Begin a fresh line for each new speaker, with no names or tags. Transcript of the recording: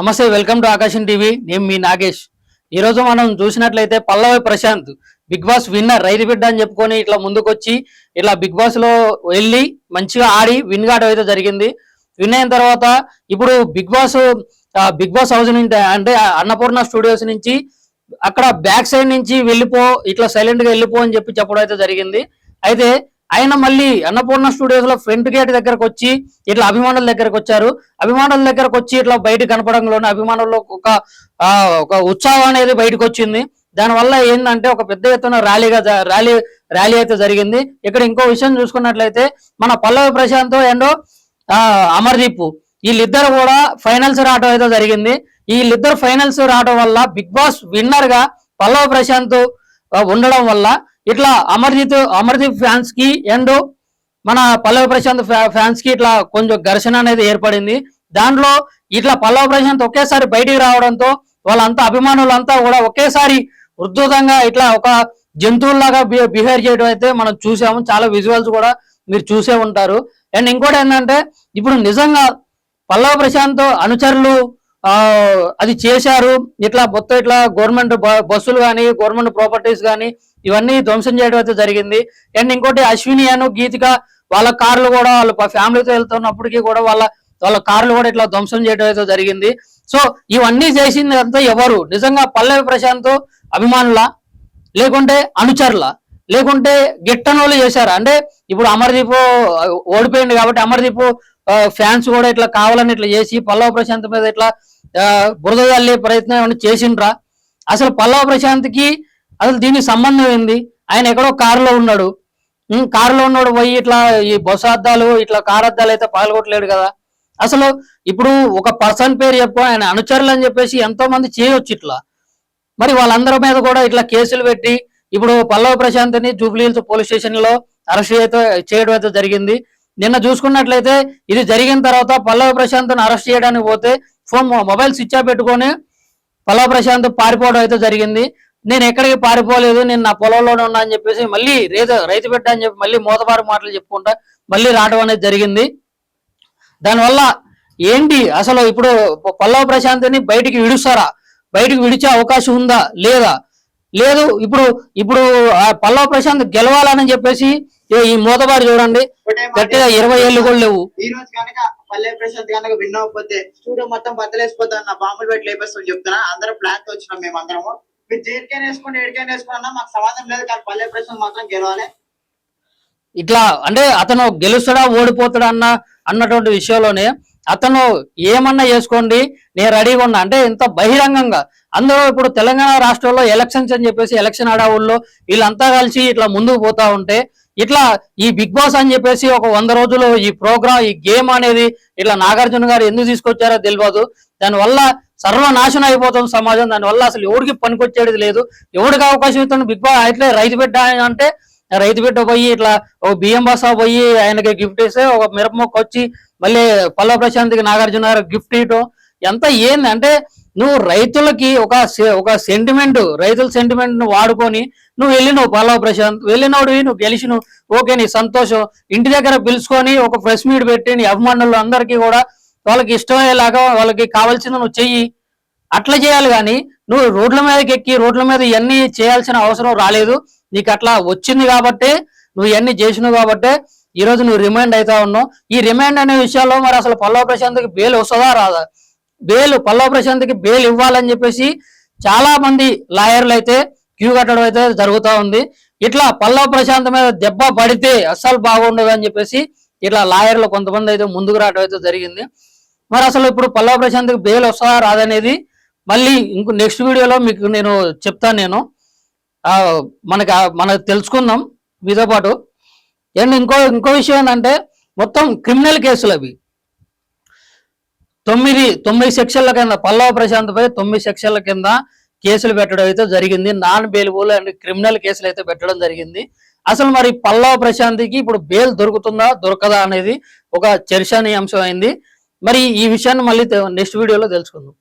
నమస్తే welcome to ఆకాశం TV. నేను మీ నాగేష్. ఈ రోజు మనం చూసినట్లయితే Pallavi Prashanth Big Boss winner రైతు బిడ్డ అని చెప్పుకొని ఇట్లా ముందుకొచ్చి ఇట్లా బిగ్ బాస్లో వెళ్ళి మంచిగా ఆడి విన్ కావడం అయితే జరిగింది. విన్ అయిన తర్వాత ఇప్పుడు Big Boss Big Boss house నుంచి అంటే అన్నపూర్ణ స్టూడియోస్ నుంచి అక్కడ బ్యాక్ సైడ్ నుంచి వెళ్ళిపో ఇట్లా సైలెంట్గా వెళ్ళిపో అని చెప్పి చెప్పడం అయితే జరిగింది. అయితే ఆయన మళ్ళీ అన్నపూర్ణ స్టూడియోస్లో ఫ్రంట్ గేట్ దగ్గరకు వచ్చి ఇట్లా అభిమానుల దగ్గరకు వచ్చారు. అభిమానుల దగ్గరకు వచ్చి ఇట్లా బయట కనపడంలోనే అభిమానుల్లో ఒక ఒక ఉత్సాహం అనేది బయటకు వచ్చింది. దానివల్ల ఏంటంటే ఒక పెద్ద ఎత్తున ర్యాలీగా ర్యాలీ ర్యాలీ అయితే జరిగింది. ఇక్కడ ఇంకో విషయం చూసుకున్నట్లయితే మన పల్లవి ప్రశాంత్ అండ్ అమర్దీప్ వీళ్ళిద్దరు కూడా ఫైనల్స్ రావడం అయితే జరిగింది. వీళ్ళిద్దరు ఫైనల్స్ రావడం వల్ల బిగ్ బాస్ విన్నర్గా పల్లవ ప్రశాంత్ ఉండడం వల్ల ఇట్లా అమర్జిత్ అమర్దీప్ ఫ్యాన్స్కి అండ్ మన పల్లవి ప్రశాంత్ ఫ్యాన్స్కి ఇట్లా కొంచెం ఘర్షణ అనేది ఏర్పడింది. దాంట్లో ఇట్లా పల్లవ ప్రశాంత్ ఒకేసారి బయటికి రావడంతో వాళ్ళంతా అభిమానులంతా కూడా ఒకేసారి ఉద్ధృతంగా ఇట్లా ఒక జంతువుల్లాగా బిహేవ్ చేయడం అయితే మనం చూసాము. చాలా విజువల్స్ కూడా మీరు చూసే ఉంటారు. అండ్ ఇంకోటి ఏంటంటే ఇప్పుడు నిజంగా పల్లవ ప్రశాంత్ అనుచరులు అది చేశారు. ఇట్లా మొత్తం ఇట్లా గవర్నమెంట్ బస్సులు కానీ గవర్నమెంట్ ప్రాపర్టీస్ కానీ ఇవన్నీ ధ్వంసం చేయడం అయితే జరిగింది. అండ్ ఇంకోటి అశ్విని అను గీతిక వాళ్ళ కార్లు కూడా వాళ్ళ ఫ్యామిలీతో వెళ్తున్నప్పటికీ కూడా వాళ్ళ వాళ్ళ కార్లు కూడా ఇట్లా ధ్వంసం చేయడం అయితే జరిగింది. సో ఇవన్నీ చేసింది అంతా ఎవరు? నిజంగా పల్లవి ప్రశాంత్ అభిమానుల? లేకుంటే అనుచరుల? లేకుంటే గిట్టనోళ్ళు చేశారు? అంటే ఇప్పుడు అమర్దీప్ ఓడిపోయింది కాబట్టి అమర్దీప్ ఫ్యాన్స్ కూడా ఇట్లా కావాలని ఇట్లా చేసి పల్లవ ప్రశాంత్ మీద ఇట్లా బురద చల్లే ప్రయత్నం ఏమైనా చేసిండ్రా? అసలు పల్లవ ప్రశాంత్కి అసలు దీనికి సంబంధం ఏంది? ఆయన ఎక్కడో కారులో ఉన్నాడు. కారులో ఉన్నాడు పోయి ఇట్లా ఈ బస్సు అద్దాలు ఇట్లా కారు అద్దాలు అయితే పాల్గొట్టలేడు కదా. అసలు ఇప్పుడు ఒక పర్సన్ పేరు చెప్పు ఆయన అనుచరులు అని చెప్పేసి ఎంతో మంది చేయొచ్చు ఇట్లా. మరి వాళ్ళందరి మీద కూడా ఇట్లా కేసులు పెట్టి ఇప్పుడు పల్లవ ప్రశాంత్ని జూబ్లీహిల్స్ పోలీస్ స్టేషన్లో అరెస్ట్ అయితే చేయడం అయితే జరిగింది. నిన్న చూసుకున్నట్లయితే ఇది జరిగిన తర్వాత పల్లవ ప్రశాంత్ను అరెస్ట్ చేయడానికి పోతే ఫోన్ మొబైల్ స్విచ్ ఆఫ్ పెట్టుకొని పల్లవ ప్రశాంత్ పారిపోవడం అయితే జరిగింది. నేను ఎక్కడికి పారిపోలేదు నేను నా పొలంలోనే ఉన్నా అని చెప్పేసి మళ్ళీ రైతు రైతు బిడ్డ అని చెప్పి మళ్ళీ మోతబారు మాటలు చెప్పుకుంటా మళ్ళీ రావడం అనేది జరిగింది. దానివల్ల ఏంటి? అసలు ఇప్పుడు పల్లవ ప్రశాంత్ని బయటికి విడుస్తారా? బయటికి విడిచే అవకాశం ఉందా? లేదా? లేదు ఇప్పుడు ఇప్పుడు పల్లవ ప్రశాంత్ గెలవాలని చెప్పేసి ఈ మోతబారు చూడండి. గట్టిగా ఇరవై ఏళ్ళు కూడా లేవు.
ఈ రోజు కనుక పల్లె ప్రశాంత్ కనుక విన్ అవ్వకపోతే స్టూడియో మొత్తం బద్దలేసిపోతాను నా బాంబులు పెట్టి లేపేస్తాం చెప్తున్నా. అందరం ప్లాన్తో వచ్చినాం మేము అందరము. మీరు జైలుకైనా వేసుకోండి ఎడికైనా వేసుకున్నా మాకు సమాధానం లేదు కానీ పల్లె ప్రశాంత్ మాత్రం గెలవాలి.
ఇట్లా అంటే అతను గెలుస్తాడా ఓడిపోతాడా అన్న అన్నటువంటి విషయంలోనే అతను ఏమన్నా చేసుకోండి నేను రెడీగా ఉన్నా. అంటే ఇంత బహిరంగంగా. అందరూ ఇప్పుడు తెలంగాణ రాష్ట్రంలో ఎలక్షన్స్ అని చెప్పేసి ఎలక్షన్ అడవుల్లో వీళ్ళంతా కలిసి ఇట్లా ముందుకు పోతా ఉంటే ఇట్లా ఈ బిగ్ బాస్ అని చెప్పేసి ఒక వంద రోజులు ఈ ప్రోగ్రామ్ ఈ గేమ్ అనేది ఇట్లా నాగార్జున గారు ఎందుకు తీసుకొచ్చారో తెలియదు దానివల్ల సర్వనాశనం అయిపోతుంది సమాజం. దానివల్ల అసలు ఎవరికి పనికొచ్చేది లేదు. ఎవరికి అవకాశం ఇస్తుంది బిగ్ బాస్ అట్లే రైతు బిడ్డ అంటే రైతు బిడ్డ పోయి ఇట్లా ఒక బియ్యం బస్సా పోయి ఆయనకి గిఫ్ట్ ఇస్తే ఒక మిరప మొక్క వచ్చి మళ్ళీ పల్లవ ప్రశాంత్కి నాగార్జున గారు గిఫ్ట్ ఇవ్వటం ఎంత ఏంది? అంటే నువ్వు రైతులకి ఒక సె- ఒక సెంటిమెంట్ రైతుల సెంటిమెంట్ను వాడుకొని నువ్వు వెళ్ళినవు పల్లవ ప్రశాంత్. వెళ్ళినోడు నువ్వు గెలిచిను ఓకే నీ సంతోషం. ఇంటి దగ్గర పిలుచుకొని ఒక ప్రెస్ మీట్ పెట్టి నీ అభిమానులు అందరికీ కూడా వాళ్ళకి ఇష్టమయ్యేలాగా వాళ్ళకి కావాల్సింది నువ్వు చెయ్యి. అట్లా చేయాలి కానీ నువ్వు రోడ్ల మీదకి ఎక్కి రోడ్ల మీద ఇవన్నీ చేయాల్సిన అవసరం రాలేదు. నీకు అట్లా వచ్చింది కాబట్టి నువ్వు ఇవన్నీ చేసినావు కాబట్టే ఈ రోజు నువ్వు రిమాండ్ అవుతా ఉన్నావు. ఈ రిమాండ్ అనే విషయాల్లో మరి అసలు పల్లవ ప్రశాంత్కి బెయిల్ వస్తుందా రాదా? బెయిల్ పల్లవ ప్రశాంత్కి బెయిల్ ఇవ్వాలని చెప్పేసి చాలా మంది లాయర్లు అయితే క్యూ కట్టడం అయితే జరుగుతూ ఉంది. ఇట్లా పల్లవ ప్రశాంత్ మీద దెబ్బ పడితే అస్సలు బాగుండదు అని చెప్పేసి ఇట్లా లాయర్లు కొంతమంది అయితే ముందుకు రావడం అయితే జరిగింది. మరి అసలు ఇప్పుడు పల్లవ ప్రశాంత్కి బెయిల్ వస్తుందా రాదనేది మళ్ళీ ఇంకో నెక్స్ట్ వీడియోలో మీకు నేను చెప్తాను నేను. మనకి మనకు తెలుసుకుందాం. మీతో పాటు అండ్ ఇంకో ఇంకో విషయం ఏంటంటే మొత్తం క్రిమినల్ కేసులు అవి. తొమ్మిది తొమ్మిది సెక్షన్ల కింద పల్లవ ప్రశాంత్పై తొమ్మిది సెక్షన్ల కింద కేసులు పెట్టడం అయితే జరిగింది. నాన్ బెయిలబుల్ అండ్ క్రిమినల్ కేసులు అయితే పెట్టడం జరిగింది. అసలు మరి పల్లవ ప్రశాంత్కి ఇప్పుడు బెయిల్ దొరుకుతుందా దొరకదా అనేది ఒక చర్చనీయాంశం అయింది. మరి ఈ విషయాన్ని మళ్ళీ నెక్స్ట్ వీడియోలో తెలుసుకుందాం.